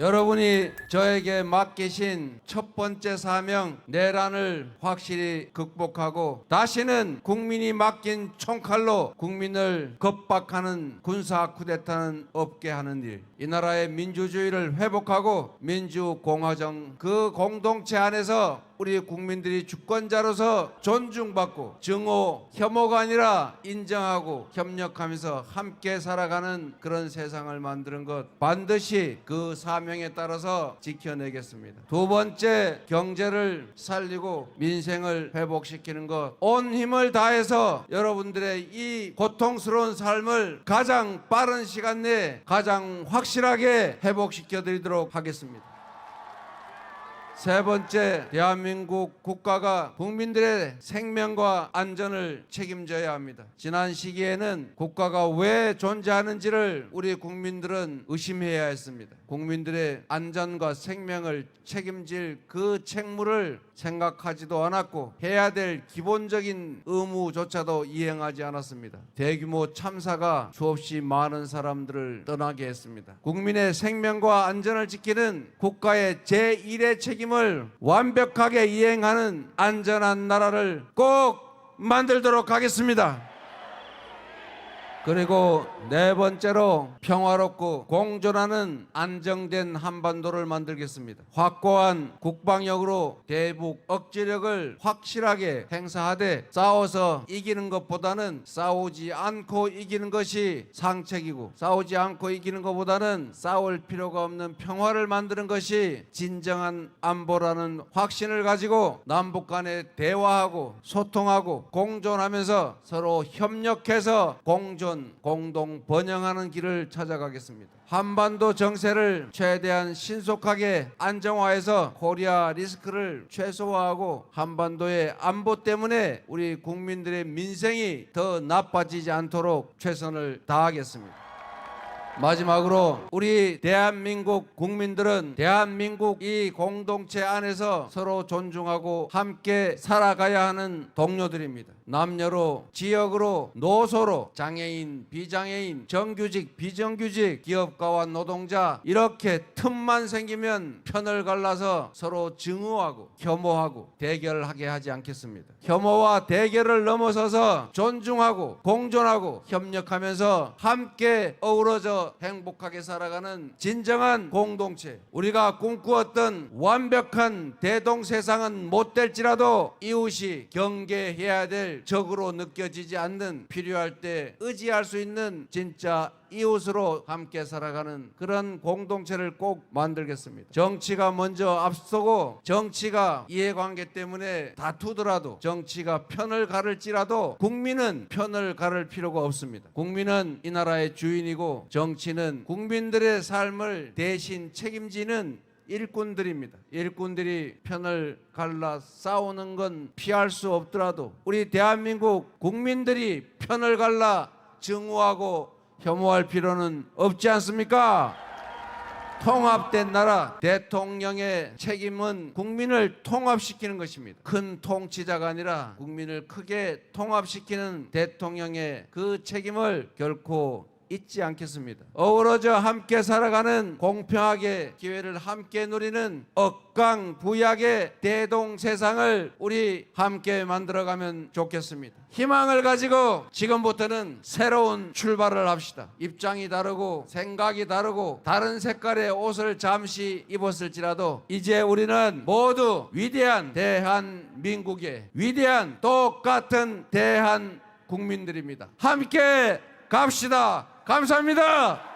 여러분이 저에게 맡기신 첫 번째 사명 내란을 확실히 극복하고 다시는 국민이 맡긴 총칼로 국민을 겁박하는 군사 쿠데타는 없게 하는 일. 이 나라의 민주주의를 회복하고 민주공화정 그 공동체 안에서 우리 국민들이 주권자로서 존중받고 증오, 혐오가 아니라 인정하고 협력하면서 함께 살아가는 그런 세상을 만드는 것 반드시 그 사명에 따라서 지켜내겠습니다. 두 번째 경제를 살리고 민생을 회복시키는 것 온 힘을 다해서 여러분들의 이 고통스러운 삶을 가장 빠른 시간 내에 가장 확실하게 회복시켜 드리도록 하겠습니다. 세 번째, 대한민국 국가가 국민들의 생명과 안전을 책임져야 합니다. 지난 시기에는 국가가 왜 존재하는지를 우리 국민들은 의심해야 했습니다. 국민들의 안전과 생명을 책임질 그 책무를 생각하지도 않았고 해야 될 기본적인 의무조차도 이행하지 않았습니다. 대규모 참사가 수없이 많은 사람들을 떠나게 했습니다. 국민의 생명과 안전을 지키는 국가의 제1의 책임을 완벽하게 이행하는 안전한 나라를 꼭 만들도록 하겠습니다. 그리고 네 번째로 평화롭고 공존하는 안정된 한반도를 만들겠습니다. 확고한 국방력으로 대북 억지력을 확실하게 행사하되 싸워서 이기는 것보다는 싸우지 않고 이기는 것이 상책이고 싸우지 않고 이기는 것보다는 싸울 필요가 없는 평화를 만드는 것이 진정한 안보라는 확신을 가지고 남북 간에 대화하고 소통하고 공존하면서 서로 협력해서 공존 공동 번영하는 길을 찾아가겠습니다. 한반도 정세를 최대한 신속하게 안정화해서 코리아 리스크를 최소화하고 한반도의 안보 때문에 우리 국민들의 민생이 더 나빠지지 않도록 최선을 다하겠습니다. 마지막으로 우리 대한민국 국민들은 대한민국 이 공동체 안에서 서로 존중하고 함께 살아가야 하는 동료들입니다. 남녀로 지역으로 노소로 장애인 비장애인 정규직 비정규직 기업가와 노동자 이렇게 틈만 생기면 편을 갈라서 서로 증오하고 혐오하고 대결하게 하지 않겠습니다. 혐오와 대결을 넘어서서 존중하고 공존하고 협력하면서 함께 어우러져 행복하게 살아가는 진정한 공동체. 우리가 꿈꾸었던 완벽한 대동 세상은 못 될지라도 이웃이 경계해야 될 적으로 느껴지지 않는 필요할 때 의지할 수 있는 진짜 이웃으로 함께 살아가는 그런 공동체를 꼭 만들겠습니다. 정치가 먼저 앞서고 정치가 이해관계 때문에 다투더라도 정치가 편을 가를지라도 국민은 편을 가를 필요가 없습니다. 국민은 이 나라의 주인이고 정치는 국민들의 삶을 대신 책임지는 일꾼들입니다. 일꾼들이 편을 갈라 싸우는 건 피할 수 없더라도 우리 대한민국 국민들이 편을 갈라 증오하고 혐오할 필요는 없지 않습니까? 통합된 나라 대통령의 책임은 국민을 통합시키는 것입니다. 큰 통치자가 아니라 국민을 크게 통합시키는 대통령의 그 책임을 결코 잊지 않겠습니다. 어우러져 함께 살아가는 공평하게 기회를 함께 누리는 억강부약의 대동 세상을 우리 함께 만들어가면 좋겠습니다. 희망을 가지고 지금부터는 새로운 출발을 합시다. 입장이 다르고 생각이 다르고 다른 색깔의 옷을 잠시 입었을지라도 이제 우리는 모두 위대한 대한민국의 위대한 똑같은 대한 국민들입니다. 함께 갑시다. 감사합니다.